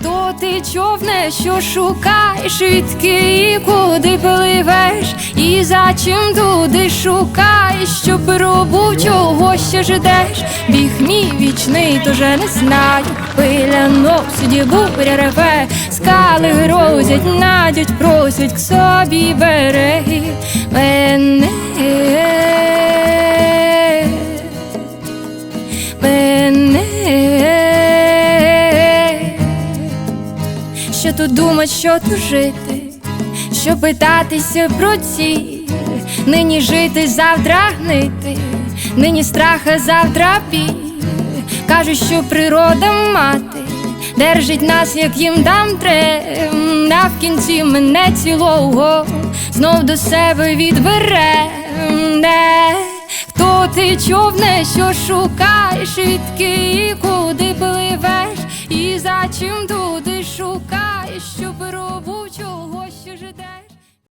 Хто ти човне, що шукаєш, відки і куди пливеш, і за чим туди шукаєш, що пробу чого ще ждеш, біг мій вічний, тоже не знаю. Пиля носить, буря реве, скали грозять, надять, просять к собі береги тут думать, що тут жити, що питатися про ціль, нині жити, завтра гнити, нині страха, завтра біль. Кажуть, що природа мати держить нас, як їм дам трем, а в кінці мене цілого знов до себе відбере. Хто ти човне, що шукаєш, відки?